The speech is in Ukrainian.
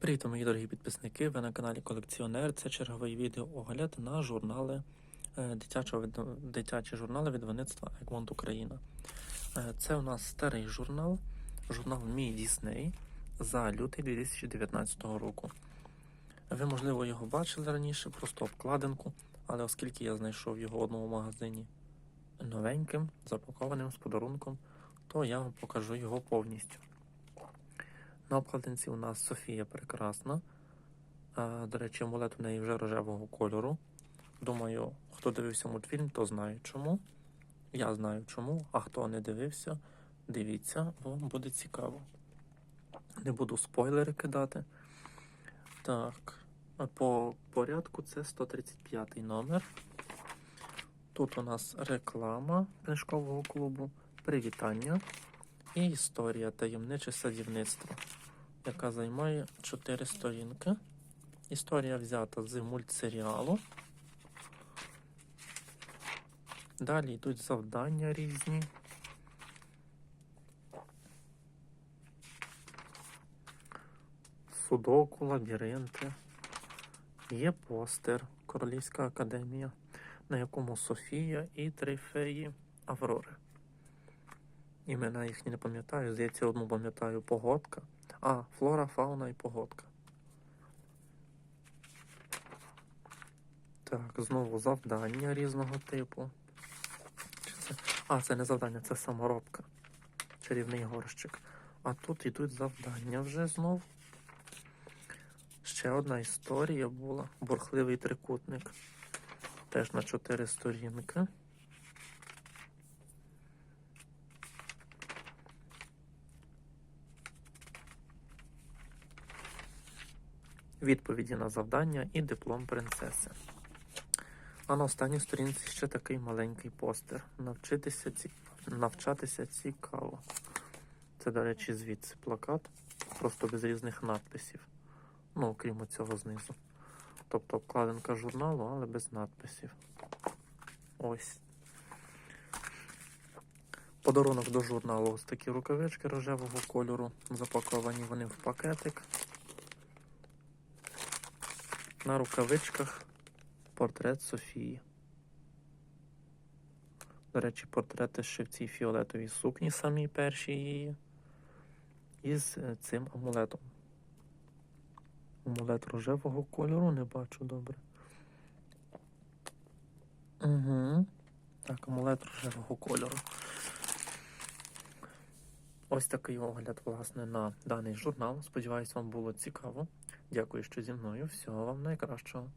Привіт, мої дорогі підписники! Ви на каналі Колекціонер. Це черговий відеоогляд на журнали е, дитячого дитячі журнали видавництва Egmont Україна. Е, Це у нас старий журнал, журнал Мій Дісней за лютий 2019 року. Ви, можливо, його бачили раніше, просто обкладинку, але оскільки я знайшов його в одному магазині новеньким, запакованим з подарунком, то я вам покажу його повністю. На обкладинці у нас Софія прекрасна. До речі, амулет у неї вже рожевого кольору. Думаю, хто дивився мультфільм, то знає чому. Я знаю чому, а хто не дивився, дивіться, вам буде цікаво. Не буду спойлери кидати. Так, по порядку це 135 номер. Тут у нас реклама книжкового клубу, привітання і історія таємниче садівництво, яка займає 4 сторінки. Історія взята з мультсеріалу. Далі йдуть завдання різні. Судоку, лабіринти. Є постер Королівська академія, на якому Софія і три феї Аврори. Імена їхні не пам'ятаю, здається, одну пам'ятаю погодка. А, флора, фауна і погодка. Так, знову завдання різного типу. Чи це? А, це не завдання, це саморобка. Чарівний горщик. А тут йдуть завдання вже знов. Ще одна історія була. Бурхливий трикутник. Теж на 4 сторінки. Відповіді на завдання і диплом принцеси. А на останній сторінці ще такий маленький постер. Навчитися ці... Навчатися цікаво. Це, до речі, звідси плакат, просто без різних надписів. Ну, окрім цього знизу. Тобто обкладинка журналу, але без надписів. Ось. Подарунок до журналу ось такі рукавички рожевого кольору. Запаковані вони в пакетик. На рукавичках портрет Софії. До речі, портрети ще в цій фіолетовій сукні, самій першій її. Із е, цим амулетом. Амулет рожевого кольору не бачу добре. Угу. Так, амулет рожевого кольору. Ось такий огляд, власне, на даний журнал. Сподіваюсь, вам було цікаво. Дякую, що зі мною. Всього вам найкращого.